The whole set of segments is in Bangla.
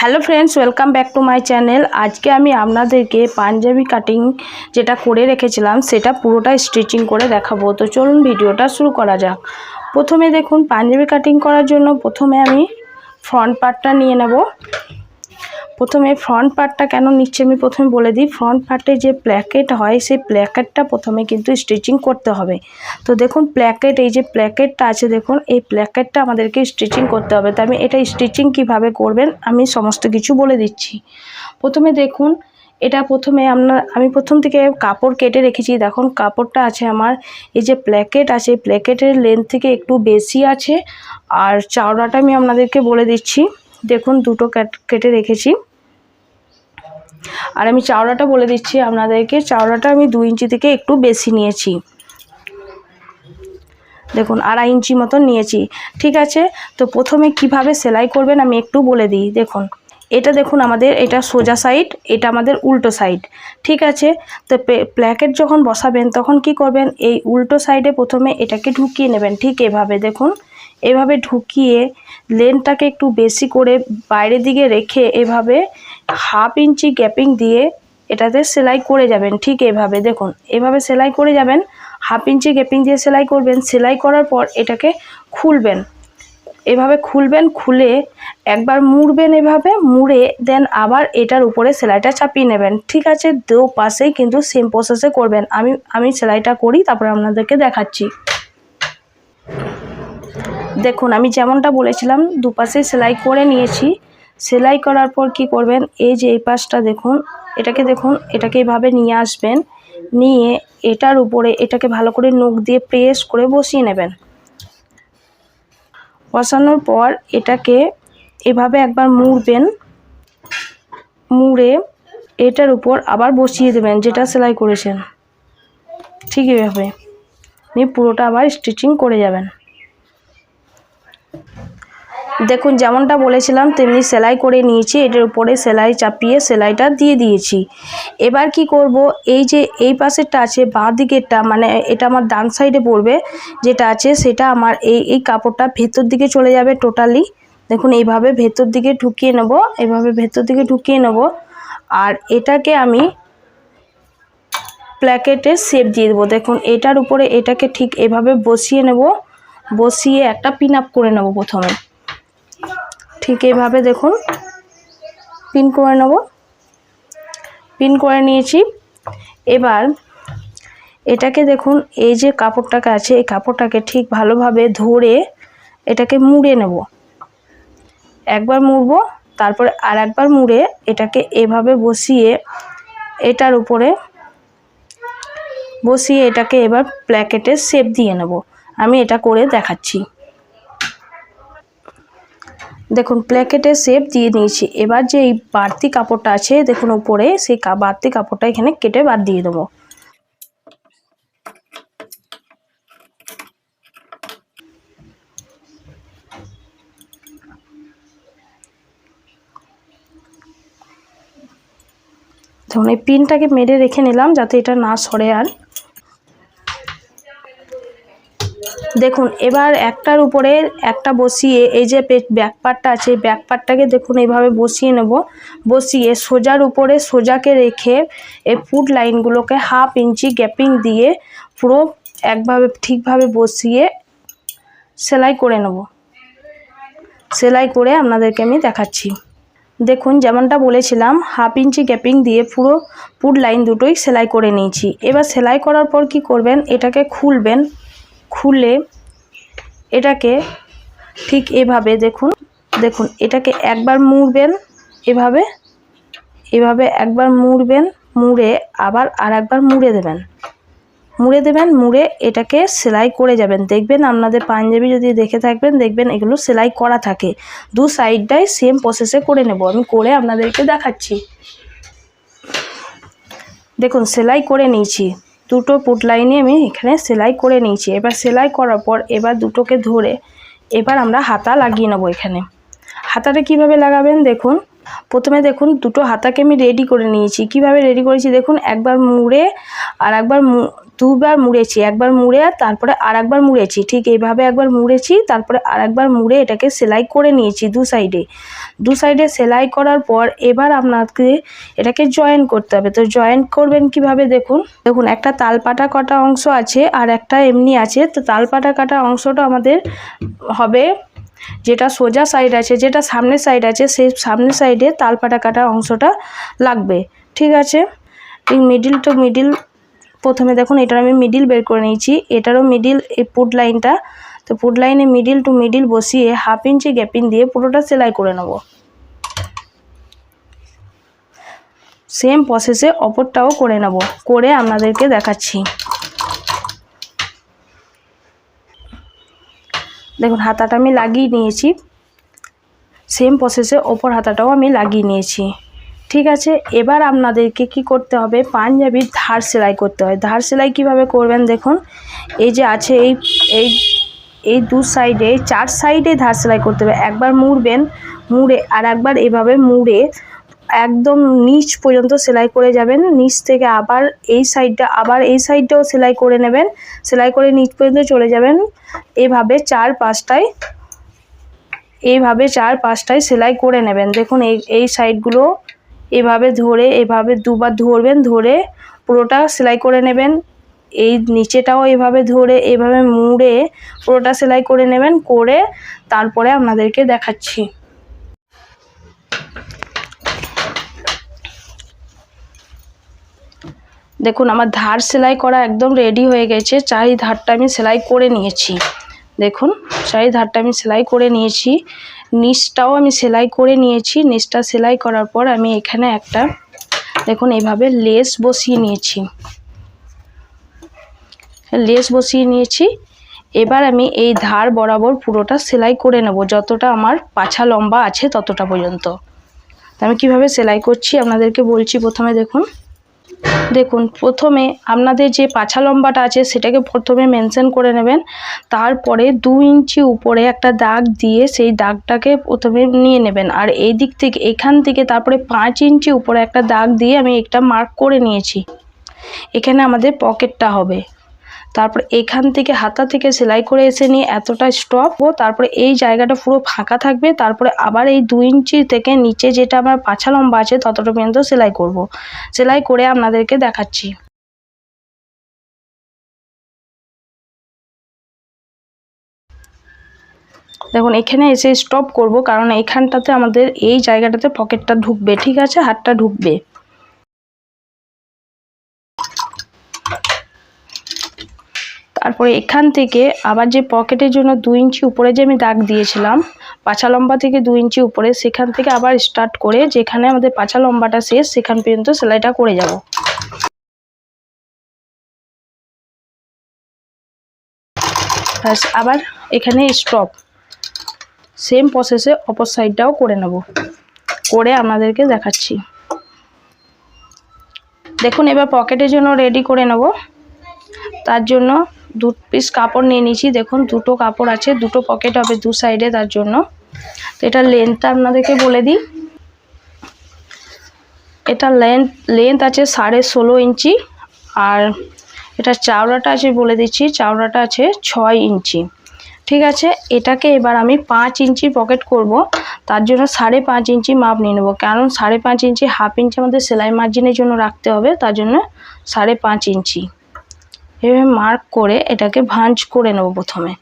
Hello friends welcome back to my channel আজকে আমি আপনাদেরকে পাঞ্জাবি কাটিং যেটা করে রেখেছিলাম, সেটা পুরোটা স্টিচিং করে দেখাবো। তো চলুন ভিডিওটা শুরু করা যাক। প্রথমে দেখুন, পাঞ্জাবি কাটিং করার জন্য প্রথমে আমি ফ্রন্ট পার্টটা নিয়ে নেব। প্রথমে ফ্রন্ট পার্টটা কেন নিচ্ছে আমি প্রথমে বলে দিই। ফ্রন্ট পার্টে যে প্ল্যাকেট হয়, সেই প্ল্যাকেটটা প্রথমে কিন্তু স্টিচিং করতে হবে। তো দেখুন প্ল্যাকেট এই যে প্ল্যাকেটটা আছে, দেখুন, এই প্ল্যাকেটটা আমাদেরকে স্টিচিং করতে হবে। তো আমি এটা স্টিচিং কীভাবে করবেন, আমি সমস্ত কিছু বলে দিচ্ছি। প্রথমে দেখুন, এটা প্রথমে আপনার আমি প্রথম থেকে কাপড় কেটে রেখেছি। দেখুন, কাপড়টা আছে আমার, এই যে প্ল্যাকেট আছে প্ল্যাকেটের লেন্থ থেকে একটু বেশি আছে। আর চাওড়াটা আমি আপনাদেরকে বলে দিচ্ছি। দেখুন, দুটো কাট- রেখেছি। আর আমি চাওড়াটা বলে দিচ্ছি আপনাদেরকে। চাওড়াটা আমি দু ইঞ্চি থেকে একটু বেশি নিয়েছি। দেখুন, আড়াই ইঞ্চি মতন নিয়েছি। ঠিক আছে? তো প্রথমে কীভাবে সেলাই করবেন আমি একটু বলে দিই। দেখুন, এটা দেখুন আমাদের, এটা সোজা সাইড, এটা আমাদের উল্টো সাইড। ঠিক আছে? তো প্ল্যাকেট যখন বসাবেন তখন কি করবেন? এই উল্টো সাইডে প্রথমে এটাকে ঢুকিয়ে নেবেন। ঠিক এভাবে দেখুন। এভাবে ঢুকিয়ে লেনটাকে একটু বেশি করে বাইরের দিকে রেখে এভাবে হাফ ইঞ্চি গ্যাপিং দিয়ে এটাতে সেলাই করে যাবেন ঠিক এভাবে। দেখুন, এভাবে সেলাই করে যাবেন, হাফ ইঞ্চি গ্যাপিং দিয়ে সেলাই করবেন, সেলাই করার পর এটাকে খুলবেন। এভাবে খুলবেন, খুলে একবার মুড়বেন এভাবে, মুড়ে দেন আবার এটার উপরে সেলাইটা চাপিয়ে নেবেন। ঠিক আছে, দু পাশেই কিন্তু সেম প্রসেসে করবেন। আমি আমি সেলাইটা করি, তারপর আপনাদেরকে দেখাচ্ছি। দেখুন, আমি যেমনটা বলেছিলাম, দুপাশে সেলাই করে নিয়েছি। সেলাই করার পর কি করবেন, এই যে এই পাশটা দেখুন, এটাকে দেখুন, এটাকে এভাবে নিয়ে আসবেন, নিয়ে এটার উপরে এটাকে ভালো করে নখ দিয়ে প্রেস করে বসিয়ে নেবেন। বসানোর পর এটাকে এভাবে একবার মুড়বেন, মুড়ে এটার উপর আবার বসিয়ে দেবেন, যেটা সেলাই করেছেন। ঠিক এভাবে। নিয়ে পুরোটা আবার স্টিচিং করে যাবেন। দেখুন, যেমনটা বলেছিলাম, তেমনি সেলাই করে নিয়েছি। এটার উপরে সেলাই চাপিয়ে সেলাইটা দিয়ে দিয়েছি। এবার কি করব? এই যে, এই পাশেরটা আছে, বাঁ দিকেরটা মানে এটা আমার ডান সাইডে পড়বে, যেটা আছে, সেটা আমার এই এই কাপড়টা ভেতর দিকে চলে যাবে টোটালি দেখুন, এইভাবে ভেতর দিকে ঢুকিয়ে নেব এভাবে ভেতর দিকে ঢুকিয়ে নেব। আর এটাকে আমি প্ল্যাকেটে শেপ দিয়ে দেবো। দেখুন, এটার উপরে এটাকে ঠিক এভাবে বসিয়ে নেব, বসিয়ে একটা পিন আপ করে নেব প্রথমে। ঠিক এইভাবে দেখুন। পিন করে নেব। পিন করে নিয়েছি। এবার এটাকে দেখুন, এই যে কাপড়টাকে আছে, এই কাপড়টাকে ঠিক ভালোভাবে ধরে এটাকে মুড়ে নেব। একবার মুড়বো, তারপরে আর একবার মুড়ে এটাকে এভাবে বসিয়ে এটার উপরে বসিয়ে এটাকে এবার প্ল্যাকেটে শেপ দিয়ে নেব। আমি এটা করে দেখাচ্ছি। দেখুন প্ল্যাকেটে শেপ দিয়ে নিয়েছি এবার যে এই বাড়তি কাপড়টা আছে, দেখুন উপরে, সেই বাড়তি কাপড়টা এখানে কেটে বাদ দিয়ে দেবো। দেখুন, এই পিনটাকে মেরে রেখে নিলাম যাতে এটা না সরে আর। দেখুন, এবার একটার উপরে একটা বসিয়ে, এই যে ব্যাক পার্টটা আছে ব্যাক পার্টটাকে দেখুন, এইভাবে বসিয়ে নেব। বসিয়ে সোজার উপরে সোজাকে রেখে এই ফুট লাইনগুলোকে হাফ ইঞ্চি গ্যাপিং দিয়ে পুরো একভাবে, ঠিকভাবে বসিয়ে সেলাই করে নেব। সেলাই করে আপনাদেরকে আমি দেখাচ্ছি। দেখুন, যেমনটা বলেছিলাম, হাফ ইঞ্চি গ্যাপিং দিয়ে পুরো পুট লাইন দুটোই সেলাই করে নিয়েছি। এবার সেলাই করার পর কি করবেন? এটাকে খুলবেন খুলে এটাকে ঠিক এভাবে দেখুন দেখুন, এটাকে একবার মুড়বেন, এভাবে এভাবে একবার মুড়বেন, মুড়ে আবার আর একবার মুড়ে দেবেন। মুড়ে দেবেন, মুড়ে এটাকে সেলাই করে যাবেন। দেখবেন আপনাদের পাঞ্জাবি যদি দেখে থাকবেন, দেখবেন এগুলো সেলাই করা থাকে। দু সাইডটাই সেম প্রসেসে করে নেব। আমি করে আপনাদেরকে দেখাচ্ছি। দেখুন, সেলাই করে নিয়েছি। দুটো পুট লাইনে আমি এখানে সেলাই করে নিয়েছি। এবার সেলাই করার পর এবার দুটোকে ধরে এবার আমরা হাতা লাগিয়ে নেব এখানে। হাতাটা কীভাবে লাগাবেন দেখুন। প্রথমে দেখুন দুটো হাতাকে আমি রেডি করে নিয়েছি। কীভাবে রেডি করেছি দেখুন, একবার মুড়ে আর একবার দুবার মুড়েছি, একবার মুড়ে আর তারপরে আর একবার মুড়েছি। ঠিক এইভাবে একবার মুড়েছি, তারপরে আর একবার মুড়ে এটাকে সেলাই করে নিয়েছি দু সাইডে। দু সাইডে সেলাই করার পর এবার আপনাকে এটাকে জয়েন করতে হবে। তো জয়েন করবেন কীভাবে দেখুন? দেখুন, একটা তালপাটা কটা অংশ আছে আর একটা এমনি আছে। তো তালপাটা কাটা অংশটা আমাদের হবে যেটা সোজা সাইড আছে, যেটা সামনের সাইড আছে, সেই সামনের সাইডে তালপাটা কাটা অংশটা লাগবে। ঠিক আছে? এই মিডিল টু মিডিল প্রথমে দেখুন, এটার আমি মিডিল বের করে নিয়েছি। এটারও মিডিল এই পুট লাইনটা তো পুট লাইনে মিডিল টু মিডিল বসিয়ে হাফ ইঞ্চি গ্যাপিং দিয়ে পুরোটা সেলাই করে নেব। সেম প্রসেসে অপরটাও করে নেব, করে আপনাদেরকে দেখাচ্ছি। দেখুন, হাতাটা আমি লাগিয়ে নিয়েছি। সেম প্রসেসে ওপর হাতাটাও আমি লাগিয়ে নিয়েছি। ঠিক আছে, এবার আপনাদেরকে কি করতে হবে? পাঞ্জাবির ধার সেলাই করতে হয়। ধার সেলাই কীভাবে করবেন দেখুন? এই যে আছে এই এই এই দু সাইডে, চার সাইডে ধার সেলাই করতে হবে। একবার মুড়বেন, মুড়ে আর একবার এভাবে মুড়ে একদম নিচ পর্যন্ত সেলাই করে যাবেন। নিচ থেকে আবার এই সাইডটা, আবার এই সাইডটাও সেলাই করে নেবেন। সেলাই করে নিচ পর্যন্ত চলে যাবেন। এভাবে চার পাঁচটায় এইভাবে চার পাঁচটায় সেলাই করে নেবেন। দেখুন এই এই সাইডগুলো এভাবে ধরে, এভাবে দুবার ধরবেন, ধরে পুরোটা সেলাই করে নেবেন। এই নিচেটাও এভাবে ধরে, এভাবে মুড়ে পুরোটা সেলাই করে নেবেন, করে তারপরে আপনাদেরকে দেখাচ্ছি। দেখুন, আমার ধার সেলাই করা একদম রেডি হয়ে গেছে। চারি ধারটা আমি সেলাই করে নিয়েছি। দেখুন চারি ধারটা আমি সেলাই করে নিয়েছি। নিচটাও আমি সেলাই করে নিয়েছি। নিচটা সেলাই করার পর আমি এখানে একটা, দেখুন, এইভাবে লেস বসিয়ে নিয়েছি। লেস বসিয়ে নিয়েছি। এবার আমি এই ধার বরাবর পুরোটা সেলাই করে নেব। যতটা আমার পাছা লম্বা আছে ততটা পর্যন্ত। আমি কীভাবে সেলাই করছি আপনাদেরকে বলছি প্রথমে দেখুন। দেখুন, প্রথমে আপনাদের যে পাছা লম্বাটা আছে সেটাকে প্রথমে মেনশন করে নেবেন। তারপরে দু ইঞ্চি উপরে একটা দাগ দিয়ে সেই দাগটাকে প্রথমে নিয়ে নেবেন। আর এই দিক থেকে, এখান থেকে তারপরে পাঁচ ইঞ্চি উপরে একটা দাগ দিয়ে আমি একটা মার্ক করে নিয়েছি। এখানে আমাদের পকেটটা হবে। তারপর এখান থেকে হাতা থেকে সেলাই করে এসে নিয়ে এতটা স্টপ ও তারপরে এই জায়গাটা পুরো ফাঁকা থাকবে। তারপরে আবার এই দু ইঞ্চি থেকে নিচে যেটা আমার পাছা লম্বা আছে ততটা পর্যন্ত সেলাই করব। সেলাই করে আপনাদেরকে দেখাচ্ছি। দেখুন, এখানে এসে স্টপ করব কারণ এখানটাতে আমাদের এই জায়গাটাতে পকেটটা ঢুকবে, ঠিক আছে? হাতটা ঢুকবে। তারপরে এখান থেকে আবার যে পকেটের জন্য দু ইঞ্চি উপরে যে আমি দাগ দিয়েছিলাম, পাছা লম্বা থেকে দু ইঞ্চি উপরে, সেখান থেকে আবার স্টার্ট করে যেখানে আমাদের পাছা লম্বাটা শেষ, সেখান পর্যন্ত সেলাইটা করে যাব। আবার এখানে স্টপ সেম প্রসেসে অপর সাইডটাও করে নেব। করে আপনাদেরকে দেখাচ্ছি। দেখুন, এবার পকেটের জন্য রেডি করে নেব। তার জন্য দু পিস কাপড় নিয়ে নিয়েছি। দেখুন, দুটো কাপড় আছে, দুটো পকেট হবে দু সাইডে তার জন্য। তো এটা লেন্থটা আপনাদেরকে বলে দিই। এটা লেন্থ লেন্থ আছে সাড়ে ষোলো ইঞ্চি আর এটা চাওড়াটা আছে বলে দিচ্ছি, চাওড়াটা আছে ছয় ইঞ্চি। ঠিক আছে, এটাকে এবার আমি পাঁচ ইঞ্চি পকেট করব, তার জন্য সাড়ে পাঁচ ইঞ্চি মাপ নিয়ে নেব। কারণ সাড়ে পাঁচ ইঞ্চি হাফ ইঞ্চি আমাদের সেলাই মার্জিনের জন্য রাখতে হবে, তার জন্য সাড়ে পাঁচ ইঞ্চি। এভাবে মার্ক করে এটাকে ভাঁজ করে নেব প্রথমে।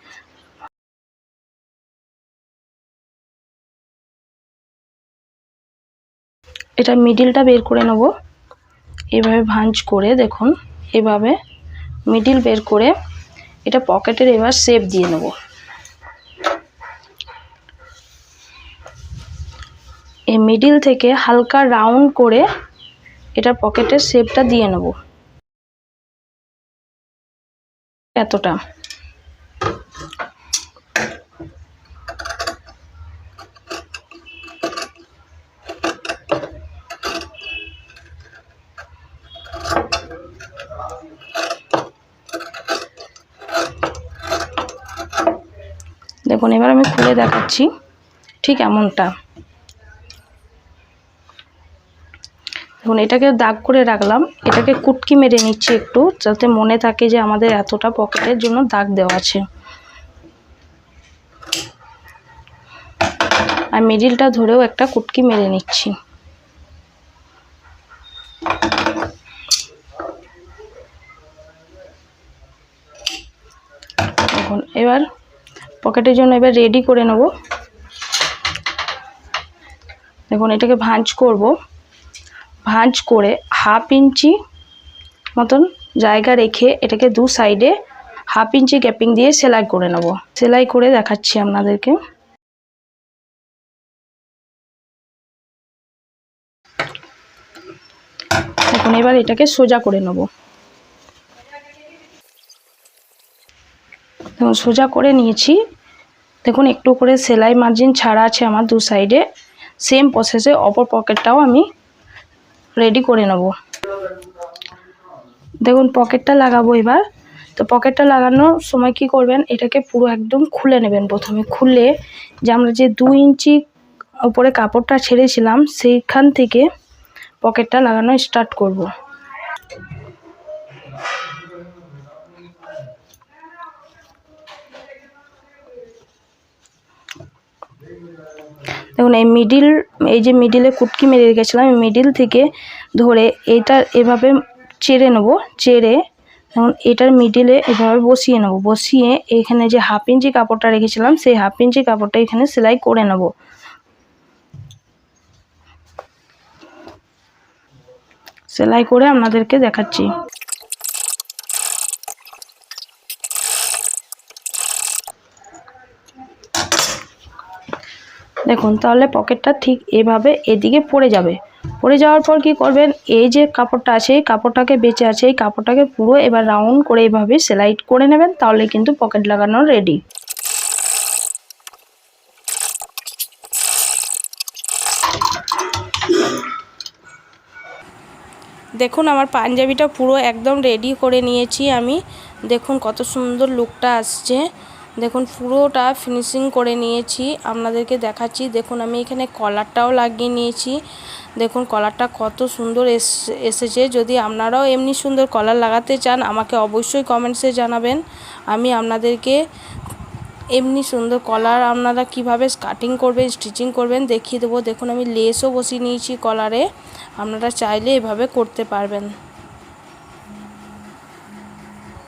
এটা মিডিলটা বের করে নেব। এভাবে ভাঁজ করে দেখুন, এভাবে মিডিল বের করে এটা পকেটের এবার শেপ দিয়ে নেব। এই মিডিল থেকে হালকা রাউন্ড করে এটা পকেটের শেপটা দিয়ে নেব। এতটা। দেখুন এবার আমি খুলে দেখাচ্ছি ঠিক এমনটা। এখন এটাকে দাগ করে রাখলাম। এটাকে কুটকি মেরে নিচ্ছি একটু, যাতে মনে থাকে যে আমাদের এতটা পকেটের জন্য দাগ দেওয়া আছে। আর মিডিলটা ধরেও একটা কুটকি মেরে নিচ্ছি। দেখুন এবার পকেটের জন্য এবার রেডি করে নেব। দেখুন এটাকে ভাঁজ করব। ভাঁজ করে হাফ ইঞ্চি মতন জায়গা রেখে এটাকে দু সাইডে হাফ ইঞ্চি গ্যাপিং দিয়ে সেলাই করে নেব। সেলাই করে দেখাচ্ছি আপনাদেরকে। দেখুন এবার এটাকে সোজা করে নেব। দেখুন, সোজা করে নিয়েছি। দেখুন, একটু করে সেলাই মার্জিন ছাড়া আছে আমার দু সাইডে। সেম প্রসেসে অপর পকেটটাও আমি রেডি করে নেব। দেখুন পকেটটা লাগাবো এবার। তো পকেটটা লাগানোর সময় কি করবেন, এটাকে পুরো একদম খুলে নেবেন প্রথমে। খুলে যে আমরা যে দু ইঞ্চি উপরে কাপড়টা ছেড়েছিলাম, সেইখান থেকে পকেটটা লাগানো স্টার্ট করব। দেখুন, এই মিডিল এই যে মিডিলে কুটকি মেরে রেখেছিলাম, এই মিডিল থেকে ধরে এটা এভাবে চেড়ে নেব, চেড়ে এখন এটার মিডিলে এভাবে বসিয়ে নেব, বসিয়ে এখানে যে হাফ ইঞ্চি কাপড়টা রেখেছিলাম, সেই হাফ ইঞ্চি কাপড়টা এখানে সেলাই করে নেব। সেলাই করে আপনাদেরকে দেখাচ্ছি। দেখুন, তাহলে পকেটটা ঠিক এভাবে এদিকে পড়ে যাবে। পড়ে যাওয়ার পর কি করবেন? এই যে কাপড়টা আছে, এই কাপড়টাকে বেঁচে আছে, এই কাপড়টাকে পুরো এবার রাউন্ড করে এভাবে সেলাই করে নেবেন, তাহলে কিন্তু পকেট লাগানো রেডি দেখুন, আমার পাঞ্জাবিটা পুরো একদম রেডি করে নিয়েছি আমি। দেখুন, কত সুন্দর লুকটা আসছে। দেখুন, পুরোটা ফিনিশিং করে নিয়েছি। আপনাদেরকে দেখাচ্ছি। দেখুন, আমি এখানে কলারটাও লাগিয়ে নিয়েছি। দেখুন কলারটা কত সুন্দর এসেছে। যদি আপনারাও এমনি সুন্দর কলার লাগাতে চান, আমাকে অবশ্যই কমেন্টসে জানাবেন। আমি আপনাদেরকে এমনি সুন্দর কলার আপনারা কীভাবে কাটিং করবেন স্টিচিং করবেন, দেখিয়ে দেবো। দেখুন, আমি লেসও বসিয়ে নিয়েছি কলারে আপনারা চাইলে এভাবে করতে পারবেন।